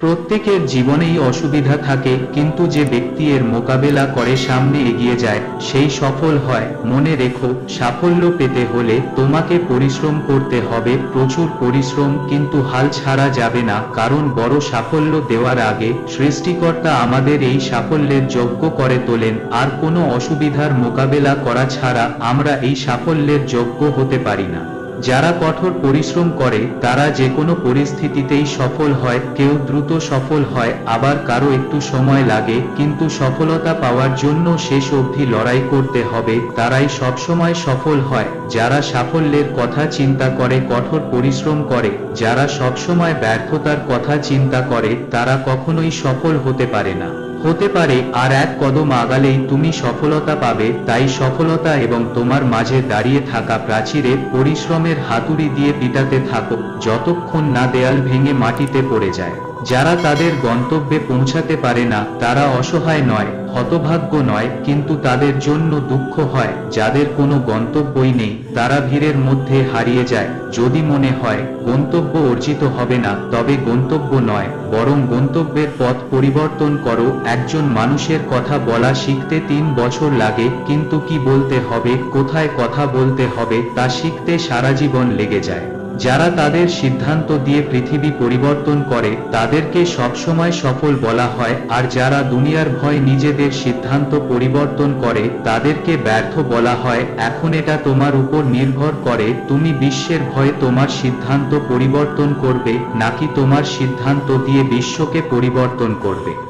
প্রত্যেকের জীবনেই অসুবিধা থাকে, কিন্তু যে ব্যক্তি এর মোকাবেলা করে সামনে এগিয়ে যায়, সেই সফল হয়। মনে রেখো, সাফল্য পেতে হলে তোমাকে পরিশ্রম করতে হবে, প্রচুর পরিশ্রম, কিন্তু হাল ছাড়া যাবে না, কারণ বড় সাফল্য দেওয়ার আগে সৃষ্টিকর্তা আমাদের এই সাফল্যের যোগ্য করে তোলেন। আর কোনো অসুবিধার মোকাবেলা করা ছাড়া আমরা এই সাফল্যের যোগ্য হতে পারি না। যারা কঠোর পরিশ্রম করে, তারা যে কোনো পরিস্থিতিতেই সফল হয়, কেউ দ্রুত সফল হয়, আবার কারও একটু সময় লাগে, কিন্তু সফলতা পাওয়ার জন্য শেষ অবধি লড়াই করতে হবে, তারাই সবসময় সফল হয়। যারা সাফল্যের কথা চিন্তা করে, কঠোর পরিশ্রম করে, যারা সবসময় ব্যর্থতার কথা চিন্তা করে, তারা কখনোই সফল হতে পারে না। হতে পারে, আর এক কদম আগালেই তুমি সফলতা পাবে, তাই সফলতা এবং তোমার মাঝে দাঁড়িয়ে থাকা প্রাচীরে পরিশ্রমের হাতুড়ি দিয়ে পিটাতে থাকো, যতক্ষণ না দেয়াল ভেঙে মাটিতে পড়ে যায়। যারা তাদের গন্তব্যে পৌঁছাতে পারে না, তারা অসহায় নয়, হতভাগ্য নয়, কিন্তু তাদের জন্য দুঃখ হয়, যাদের কোনো গন্তব্যই নেই, তারা ভিড়ের মধ্যে হারিয়ে যায়। যদি মনে হয়, গন্তব্য অর্জিত হবে না, তবে গন্তব্য নয়, বরং গন্তব্যের পথ পরিবর্তন করো। একজন মানুষের কথা বলা শিখতে তিন বছর লাগে, কিন্তু কি বলতে হবে, কোথায় কথা বলতে হবে, তা শিখতে সারা জীবন লেগে যায়। যারা তাদের সিদ্ধান্ত দিয়ে পৃথিবী পরিবর্তন করে, তাদেরকে সবসময় সফল বলা হয়, আর যারা দুনিয়ার ভয় নিজেদের সিদ্ধান্ত পরিবর্তন করে, তাদেরকে ব্যর্থ বলা হয়, এখন এটা তোমার উপর নির্ভর করে, তুমি বিশ্বের ভয়ে তোমার সিদ্ধান্ত পরিবর্তন করবে, নাকি তোমার সিদ্ধান্ত দিয়ে বিশ্বকে পরিবর্তন করবে।